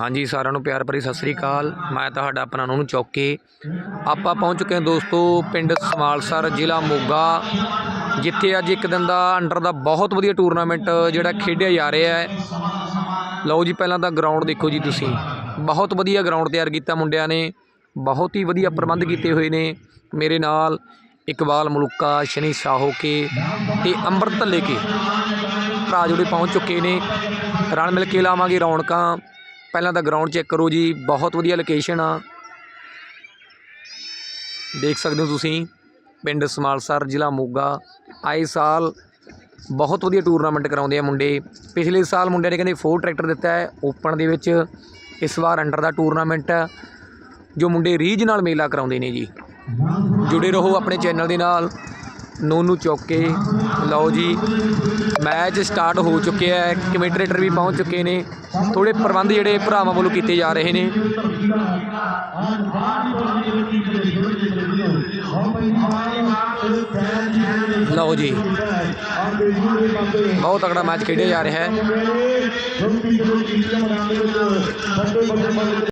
ਹਾਂਜੀ, ਸਾਰਿਆਂ ਨੂੰ ਪਿਆਰ ਭਰੀ ਸਤਿ ਸ੍ਰੀ ਅਕਾਲ। ਮੈਂ ਤੁਹਾਡਾ ਆਪਣਾ ਨੂੰ ਚੌਕੇ। ਆਪਾਂ ਪਹੁੰਚ ਚੁੱਕੇ ਹਾਂ ਦੋਸਤੋ ਪਿੰਡ ਸਮਾਲਸਰ, ਜ਼ਿਲ੍ਹਾ ਮੋਗਾ, ਜਿੱਥੇ ਅੱਜ ਇੱਕ ਦਿਨ ਦਾ ਅੰਡਰ ਦਾ ਬਹੁਤ ਵਧੀਆ ਟੂਰਨਾਮੈਂਟ ਜਿਹੜਾ ਖੇਡਿਆ ਜਾ ਰਿਹਾ ਹੈ। ਲਓ ਜੀ, ਪਹਿਲਾਂ ਤਾਂ ਗਰਾਊਂਡ ਦੇਖੋ ਜੀ ਤੁਸੀਂ। ਬਹੁਤ ਵਧੀਆ ਗਰਾਊਂਡ ਤਿਆਰ ਕੀਤਾ ਮੁੰਡਿਆਂ ਨੇ। ਬਹੁਤ ਹੀ ਵਧੀਆ ਪ੍ਰਬੰਧ ਕੀਤੇ ਹੋਏ ਨੇ। ਮੇਰੇ ਨਾਲ ਇਕਬਾਲ ਮਲੂਕਾ, ਸ਼ਨੀ ਸਾਹੋ ਕੇ ਤੇ ਅੰਮ੍ਰਿਤ ਲੈ ਕੇ ਭਰਾ ਜਿਹੜੇ ਪਹੁੰਚ ਚੁੱਕੇ ਨੇ। ਰਲ ਮਿਲ ਕੇ ਲਾਵਾਂਗੇ ਰੌਣਕਾਂ। ਪਹਿਲਾਂ ਤਾਂ ਗਰਾਊਂਡ ਚੈੱਕ ਕਰੋ ਜੀ, ਬਹੁਤ ਵਧੀਆ ਲੋਕੇਸ਼ਨ ਆ। ਦੇਖ ਸਕਦੇ ਹੋ ਤੁਸੀਂ, ਪਿੰਡ ਸਮਾਲਸਰ, ਜ਼ਿਲ੍ਹਾ ਮੋਗਾ। ਆਏ ਸਾਲ ਬਹੁਤ ਵਧੀਆ ਟੂਰਨਾਮੈਂਟ ਕਰਾਉਂਦੇ ਆ ਮੁੰਡੇ। ਪਿਛਲੇ ਸਾਲ ਮੁੰਡਿਆਂ ਨੇ ਕਹਿੰਦੇ ਫੋਰ ਟਰੈਕਟਰ ਦਿੱਤਾ ਹੈ। ਓਪਨ ਦੇ ਵਿੱਚ ਇਸ ਵਾਰ ਅੰਡਰ ਦਾ ਟੂਰਨਾਮੈਂਟ ਹੈ, ਜੋ ਮੁੰਡੇ ਰੀਜਨਲ ਮੇਲਾ ਕਰਾਉਂਦੇ ਨੇ ਜੀ। ਜੁੜੇ ਰਹੋ ਆਪਣੇ ਚੈਨਲ ਦੇ ਨਾਲ। ਨੋਨੂ ਚੌਕੇ ਲਓ ਜੀ, ਮੈਚ ਸਟਾਰਟ ਹੋ ਚੁੱਕਿਆ ਹੈ ਕਮੈਂਟਰੇਟਰ ਵੀ ਪਹੁੰਚ ਚੁੱਕੇ ਨੇ ਥੋੜੇ ਪ੍ਰਬੰਧ ਜਿਹੜੇ ਭਰਾਵਾਂ ਵੱਲੋਂ ਕੀਤੇ ਜਾ ਰਹੇ ਨੇ। ਲਓ ਜੀ, ਬਹੁਤ ਤਕੜਾ ਮੈਚ ਖੇਡਿਆ ਜਾ ਰਿਹਾ ਹੈ।